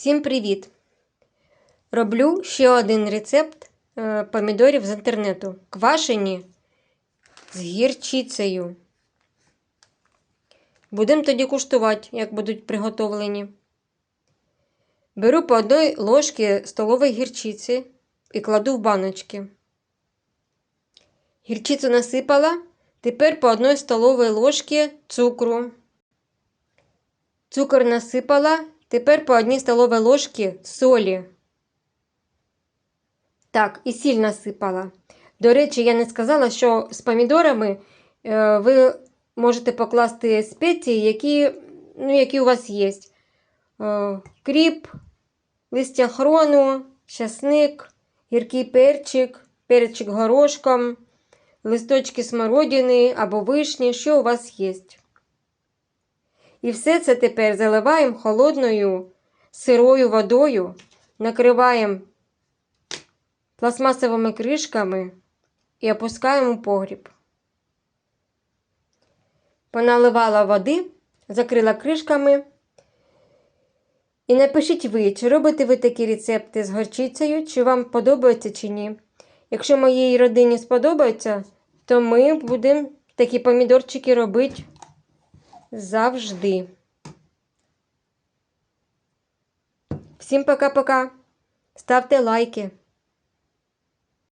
Всім привіт! Роблю ще один рецепт е, помідорів з інтернету. Квашені з гірчицею. Будемо тоді куштувати, як будуть приготовлені. Беру по одній ложці столової гірчиці і кладу в баночки. Гірчицю насипала. Тепер по одній столовій ложці цукру. Цукор насипала. Тепер по одній столовій ложці солі. Так, і сіль насипала. До речі, я не сказала, що з помідорами е, ви можете покласти спеції, які, ну, які у вас є. Е, кріп, листя хрону, часник, гіркий перчик, перчик горошком, листочки смородини або вишні, що у вас є. І все це тепер заливаємо холодною сирою водою, накриваємо пластмасовими кришками і опускаємо у погріб. Поналивала води, закрила кришками. І напишіть ви, чи робите ви такі рецепти з горчицею, чи вам подобається чи ні. Якщо моїй родині сподобається, то ми будемо такі помідорчики робити завжди. Всім пока-пока. Ставте лайки.